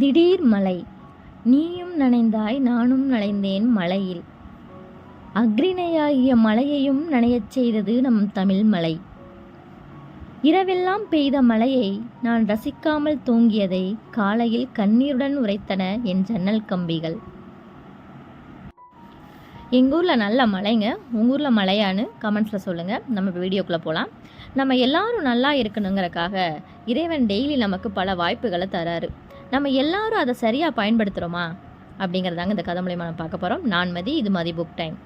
திடீர் மலை நீயும் நனைந்தாய் நானும் நனைந்தேன் மலையில் அக்ரிணையாகிய மலையையும் நனையச் செய்தது நம் தமிழ் மலை இரவெல்லாம் பெய்த மழையை நான் ரசிக்காமல் தூங்கியதை காலையில் கண்ணீருடன் உரைத்தன என் ஜன்னல் கம்பிகள். எங்கள் ஊரில் நல்ல மழைங்க. உங்கள் ஊரில் மழையான்னு கமெண்ட்ஸில் சொல்லுங்கள் நம்ம வீடியோக்குள்ளே போகலாம் நம்ம எல்லாரும் நல்லா இருக்கணுங்கிறக்காக இறைவன் டெய்லி நமக்கு பல வாய்ப்புகளை தராரு. நம்ம எல்லாரும் அதை சரியாக பயன்படுத்துகிறோமா அப்படிங்கிறதாங்க இந்த கதை மூலயமா நம்ம பார்க்க போகிறோம் நான் மதி இது மதி புக் டைம்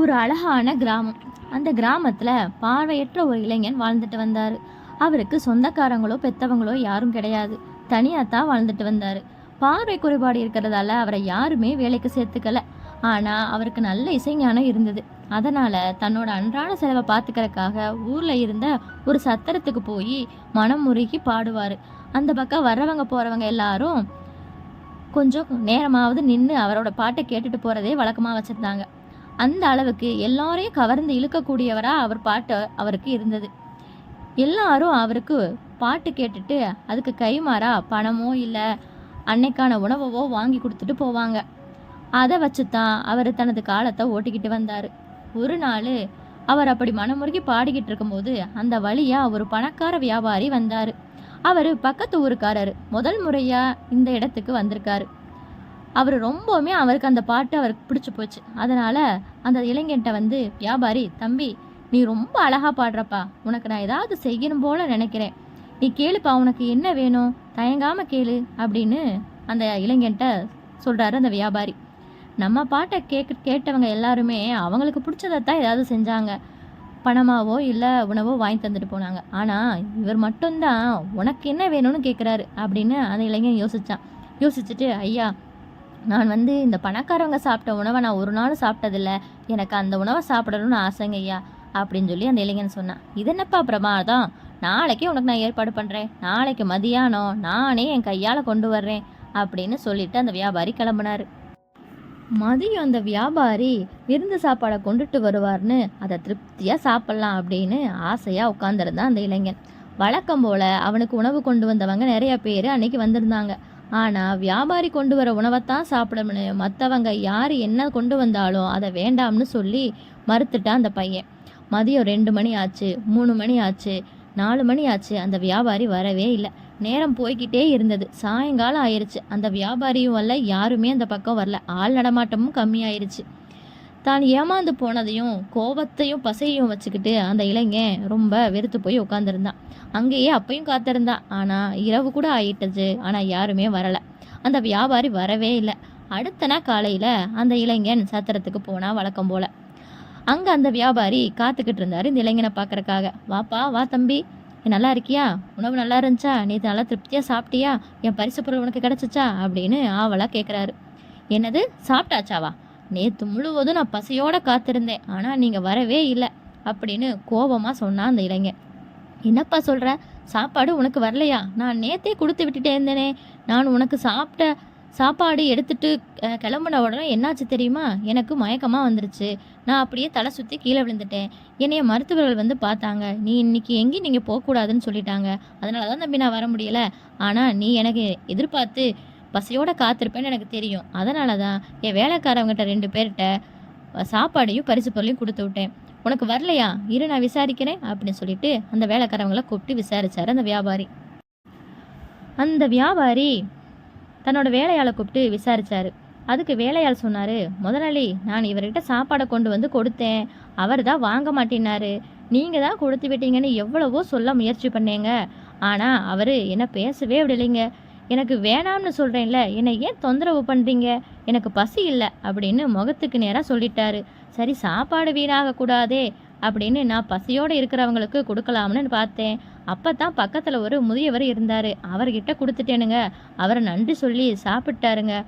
ஒரு அழகான கிராமம். அந்த கிராமத்தில் பார்வையற்ற ஒரு இளைஞன் வாழ்ந்துட்டு வந்தார். அவருக்கு சொந்தக்காரங்களோ பெத்தவங்களோ யாரும் கிடையாது. தனியாக தான் வாழ்ந்துட்டு வந்தார். பார்வை குறைபாடு இருக்கிறதால அவரை யாருமே வேலைக்கு சேர்த்துக்கல. ஆனால் அவருக்கு நல்ல இசைஞானம் இருந்தது. அதனால் தன்னோட அன்றாட செலவை பார்த்துக்கறக்காக ஊரில் இருந்த ஒரு சத்திரத்துக்கு போய் மனம் முருகி பாடுவார். அந்த பக்கம் வர்றவங்க போகிறவங்க எல்லாரும் கொஞ்சம் நேரமாவது நின்று அவரோட பாட்டை கேட்டுட்டு போகிறதே வழக்கமாக வச்சுருந்தாங்க. அந்த அளவுக்கு எல்லாரையும் கவர்ந்து இழுக்கக்கூடியவராக அவர் பாட்டு அவருக்கு இருந்தது. எல்லாரும் அவருக்கு பாட்டு கேட்டுட்டு அதுக்கு கைமாறா பணமோ இல்லை அன்னைக்கான உணவவோ வாங்கி கொடுத்துட்டு போவாங்க. அதை வச்சு தான் அவர் தனது காலத்தை ஓட்டிக்கிட்டு வந்தார். ஒரு நாள் அவர் அப்படி மனமுருகி பாடிக்கிட்டு இருக்கும்போது அந்த வழியாக ஒரு பணக்கார வியாபாரி வந்தார். அவர் பக்கத்து ஊருக்காரர். முதல் முறையாக இந்த இடத்துக்கு வந்திருக்காரு. அவர் ரொம்பவுமே அவருக்கு அந்த பாட்டு அவருக்கு பிடிச்சி போச்சு. அதனால் அந்த இளைஞன்ட்ட வந்து வியாபாரி தம்பி நீ ரொம்ப அழகாக பாடுறப்பா. உனக்கு நான் ஏதாவது செய்யணும் போல நினைக்கிறேன். நீ கேளுப்பா உனக்கு என்ன வேணும்? தயங்காமல் கேளு அப்படின்னு அந்த இளைஞன்ட்ட சொல்கிறாரு அந்த வியாபாரி. நம்ம பாட்டை கேட்க கேட்டவங்க எல்லாருமே அவங்களுக்கு பிடிச்சதைத்தான் ஏதாவது செஞ்சாங்க. பணமாவோ இல்லை உணவோ வாங்கி தந்துட்டு போனாங்க. ஆனால் இவர் மட்டும்தான் உனக்கு என்ன வேணும்னு கேட்குறாரு அப்படின்னு அந்த இளைஞன் யோசித்தான் யோசிச்சுட்டு ஐயா நான் வந்து இந்த பணக்காரவங்க சாப்பிட்ட உணவை நான் ஒரு நாள் சாப்பிட்டதில்ல. எனக்கு அந்த உணவை சாப்பிடணும்னு ஆசைங்க ஐயா அப்படின்னு சொல்லி அந்த இளைஞன் சொன்னான். இது என்னப்பா பிரமாதம்? நாளைக்கே உனக்கு நான் ஏற்பாடு பண்ணுறேன் நாளைக்கு மதியானம் நானே என் கையால் கொண்டு வர்றேன் அப்படின்னு சொல்லிட்டு அந்த வியாபாரி கிளம்புனாரு. மதியம் அந்த வியாபாரி விருந்து சாப்பாடை கொண்டுட்டு வருவார்னு அதை திருப்தியாக சாப்பிட்லாம் அப்படின்னு ஆசையாக உட்காந்துருந்தான் அந்த இளைஞன். வழக்கம் போல் அவனுக்கு உணவு கொண்டு வந்தவங்க நிறைய பேர் அன்னைக்கு வந்திருந்தாங்க. ஆனால் வியாபாரி கொண்டு வர உணவைத்தான் சாப்பிடணும்னு மற்றவங்க யார் என்ன கொண்டு வந்தாலும் அதை வேண்டாம்னு சொல்லி மறுத்துட்டான் அந்த பையன். மதியம் ரெண்டு மணி ஆச்சு மூணு மணி ஆச்சு நாலு மணி ஆச்சு அந்த வியாபாரி வரவே இல்லை. நேரம் போய்கிட்டே இருந்தது. சாயங்காலம் ஆயிடுச்சு அந்த வியாபாரியும் வரல. யாருமே அந்த பக்கம் வரல. ஆள் நடமாட்டமும் கம்மியாயிருச்சு. தான் ஏமாந்து போனதையும் கோபத்தையும் பசையும் வச்சுக்கிட்டு அந்த இளைஞன் ரொம்ப வெறுத்து போய் உட்காந்துருந்தான் அங்கேயே அப்பையும் காத்திருந்தான். ஆனால் இரவு கூட ஆயிட்டுச்சு ஆனால் யாருமே வரலை. அந்த வியாபாரி வரவே இல்லை. அடுத்த நாள் காலையில் அந்த இளைஞன் சத்திரத்துக்கு போனால் வழக்கம் போல். அங்கே அந்த வியாபாரி காத்துக்கிட்டு இருந்தார் இந்த இளைஞனை பார்க்கறக்காக வாப்பா வா தம்பி. நல்லா இருக்கியா? உணவு நல்லா இருந்துச்சா? நேற்று நல்லா திருப்தியாக சாப்பிட்டியா? என் பரிசு பொருள் உனக்கு கிடச்சிச்சா? அப்படின்னு ஆவலாக கேட்குறாரு என்னது? சாப்பிட்டாச்சாவா? நேற்று முழுவதும் நான் பசியோட காத்திருந்தேன். ஆனால் நீங்கள் வரவே இல்லை அப்படின்னு கோபமாக சொன்னான் அந்த இளைஞன். என்னப்பா சொல்கிற சாப்பாடு உனக்கு வரலையா? நான் நேத்தே கொடுத்து விட்டுட்டே இருந்தேனே. நான் உனக்கு சாப்பிட்ட சாப்பாடு எடுத்துட்டு கிளம்புன உடனே என்னாச்சு தெரியுமா? எனக்கு மயக்கமாக வந்துருச்சு. நான் அப்படியே தலை சுற்றி கீழே விழுந்துட்டேன். என்னைய மருத்துவர்கள் வந்து பார்த்தாங்க. நீ இன்னைக்கு எங்கேயும் நீங்கள் போகக்கூடாதுன்னு சொல்லிட்டாங்க. அதனால தான் தம்பி நான் வர முடியல. ஆனால் நீ எனக்கு எதிர்பார்த்து பசியோடு காத்திருப்பேன்னு எனக்கு தெரியும். அதனால தான் என் வேலைக்காரவங்ககிட்ட ரெண்டு பேர்கிட்ட சாப்பாடையும் பரிசு பொருளையும் கொடுத்து விட்டேன். உனக்கு வரலையா? இரு நான் விசாரிக்கிறேன் அப்படின்னு சொல்லிட்டு அந்த வேலைக்காரவங்கள கூப்பிட்டு விசாரிச்சார் அந்த வியாபாரி. அந்த வியாபாரி தன்னோட வேலையாளை கூப்பிட்டு விசாரிச்சாரு. அதுக்கு வேலையாள் சொன்னாரு முதலாளி நான் இவர்கிட்ட சாப்பாடை கொண்டு வந்து கொடுத்தேன். அவர் தான் வாங்க மாட்டினாரு நீங்க தான் கொடுத்து விட்டீங்கன்னு எவ்வளவோ சொல்ல முயற்சி பண்ணேங்க. ஆனா அவரு என்ன பேசவே விடலைங்க. எனக்கு வேணாம்னு சொல்றேன்ல என்னை ஏன் தொந்தரவு பண்றீங்க? எனக்கு பசி இல்லை அப்படின்னு முகத்துக்கு நேராக சொல்லிட்டாரு. சரி சாப்பாடு வீணாக கூடாதே அப்படின்னு நான் பசியோடு இருக்கிறவங்களுக்கு கொடுக்கலாம்னு பார்த்தேன். அப்போ தான் பக்கத்தில் ஒரு முதியவர் இருந்தார். அவர்கிட்ட கொடுத்துட்டேனுங்க. அவரை நன்றி சொல்லி சாப்பிட்டாருங்க.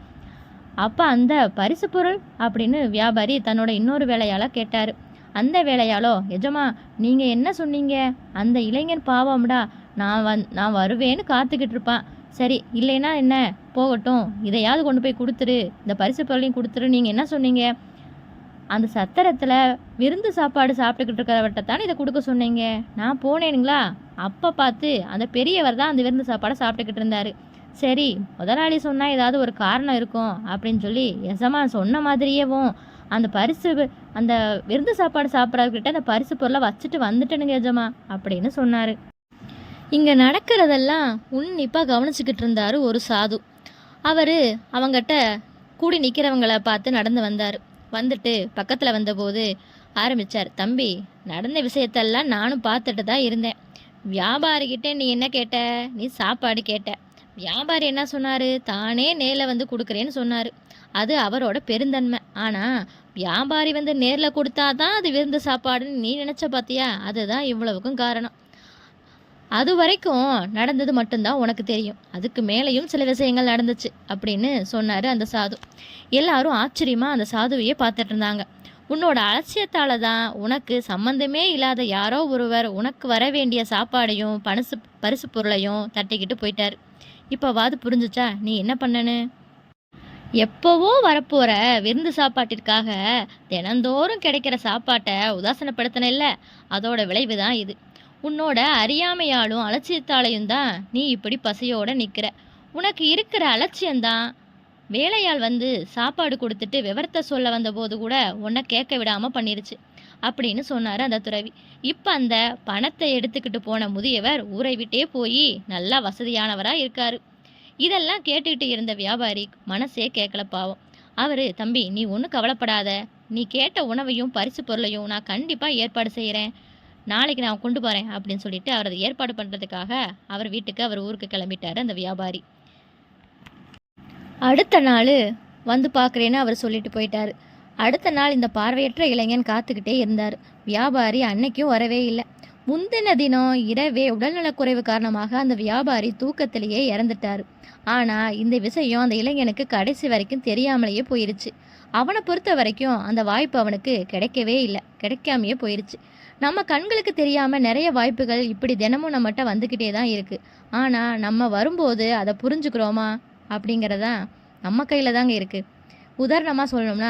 அப்போ அந்த பரிசு பொருள் அப்படின்னு வியாபாரி தன்னோட இன்னொரு வேலையால் கேட்டார். அந்த வேலையாலோ எஜமா நீங்கள் என்ன சொன்னீங்க? அந்த இளைஞன் பாவம்டா. நான் வந் நான் வருவேன்னு காத்துக்கிட்டு இருப்பான். சரி இல்லைன்னா என்ன? போகட்டும். இதையாவது கொண்டு போய் கொடுத்துரு. இந்த பரிசு பொருளையும் கொடுத்துரு. நீங்கள் என்ன சொன்னீங்க? அந்த சத்திரத்தில் விருந்து சாப்பாடு சாப்பிட்டுக்கிட்டு இருக்கிறவர்கிட்ட தானே இதை கொடுக்க சொன்னீங்க? நான் போனேனுங்களா? அப்போ பார்த்து அந்த பெரியவர் தான் அந்த விருந்து சாப்பாடை சாப்பிட்டுக்கிட்டு இருந்தார். சரி முதலாளி சொன்னால் ஏதாவது ஒரு காரணம் இருக்கும் அப்படின்னு சொல்லி எசமான் சொன்ன மாதிரியேவும் அந்த பரிசு அந்த விருந்து சாப்பாடு சாப்பிட்றவர்கிட்ட அந்த பரிசு பொருளை வச்சுட்டு வந்துட்டேனுங்க எஜமா அப்படின்னு சொன்னார். இங்கே நடக்கிறதெல்லாம் உன்னிப்பாக கவனிச்சுக்கிட்டு இருந்தார் ஒரு சாது. அவர் அவங்ககிட்ட கூடி நிற்கிறவங்கள பார்த்து நடந்து வந்தார். வந்துட்டு பக்கத்தில் வந்தபோது ஆரம்பித்தார் தம்பி நடந்த விஷயத்தெல்லாம் நானும் பார்த்துட்டு தான் இருந்தேன். வியாபாரிகிட்ட நீ என்ன கேட்ட? நீ சாப்பாடு கேட்ட. வியாபாரி என்ன சொன்னார்? தானே நேரில் வந்து கொடுக்குறேன்னு சொன்னார். அது அவரோட பெருந்தன்மை. ஆனால் வியாபாரி வந்து நேரில் கொடுத்தா தான் அது விருந்து சாப்பாடுன்னு நீ நினச்ச பார்த்தியா அதுதான் இவ்வளவுக்கும் காரணம். அது வரைக்கும் நடந்தது மட்டும்தான் உனக்கு தெரியும். அதுக்கு மேலேயும் சில விஷயங்கள் நடந்துச்சு அப்படின்னு சொன்னார் அந்த சாது. எல்லாரும் ஆச்சரியமாக அந்த சாதுவையே பார்த்துட்டு இருந்தாங்க. உன்னோட அலட்சியத்தால் தான் உனக்கு சம்மந்தமே இல்லாத யாரோ ஒருவர் உனக்கு வர வேண்டிய சாப்பாடையும் பனசு பரிசு பொருளையும் தட்டிக்கிட்டு போயிட்டார். இப்போவாது புரிஞ்சுச்சா? நீ என்ன பண்ணனு? எப்போவோ வரப்போகிற விருந்து சாப்பாட்டிற்காக தினந்தோறும் கிடைக்கிற சாப்பாட்டை உதாசனப்படுத்தின இல்லை. அதோட விளைவு தான் இது. உன்னோட அறியாமையாலும் அலட்சியத்தாலையும் தான் நீ இப்படி பசியோட நிற்கிற உனக்கு இருக்கிற அலட்சியம்தான். வேலையாள் வந்து சாப்பாடு கொடுத்துட்டு விவரத்தை சொல்ல வந்தபோது கூட உன்னை கேட்க விடாமல் பண்ணிருச்சு. அப்படின்னு சொன்னார் அந்த துறவி. இப்போ அந்த பணத்தை எடுத்துக்கிட்டு போன முதியவர் ஊரை விட்டே போய் நல்லா வசதியானவராக இருக்காரு. இதெல்லாம் கேட்டுக்கிட்டு இருந்த வியாபாரி மனசே கேட்கல பாவம். அவர் தம்பி நீ ஒன்றும் கவலைப்படாத. நீ கேட்ட உணவையும் பரிசு பொருளையும் நான் கண்டிப்பாக ஏற்பாடு செய்கிறேன் நாளைக்கு நான் கொண்டு போகிறேன் அப்படின்னு சொல்லிட்டு அவர் அதை ஏற்பாடு பண்ணுறதுக்காக அவர் வீட்டுக்கு அவர் ஊருக்கு கிளம்பிட்டார் அந்த வியாபாரி. அடுத்த நாள் வந்து பார்க்குறேன்னு அவர் சொல்லிட்டு போயிட்டார். அடுத்த நாள் இந்த பார்வையற்ற இளைஞன் காத்துக்கிட்டே இருந்தார். வியாபாரி அன்னைக்கும் வரவே இல்லை. முந்தின தினம் இரவே உடல்நலக்குறைவு காரணமாக அந்த வியாபாரி தூக்கத்திலேயே இறந்துட்டார். ஆனால் இந்த விஷயம் அந்த இளைஞனுக்கு கடைசி வரைக்கும் தெரியாமலேயே போயிருச்சு. அவனை பொறுத்த வரைக்கும் அந்த வாய்ப்பு அவனுக்கு கிடைக்கவே இல்லை. கிடைக்காமையே போயிருச்சு. நம்ம கண்களுக்கு தெரியாமல் நிறைய வாய்ப்புகள் இப்படி தினமும் நம்மகிட்ட வந்துக்கிட்டே தான் இருக்குது ஆனால் நம்ம வரும்போது அதை புரிஞ்சுக்கிறோமா? அப்படிங்கிறதான் நம்ம கையில் தாங்க இருக்குது உதாரணமாக சொல்லணும்னா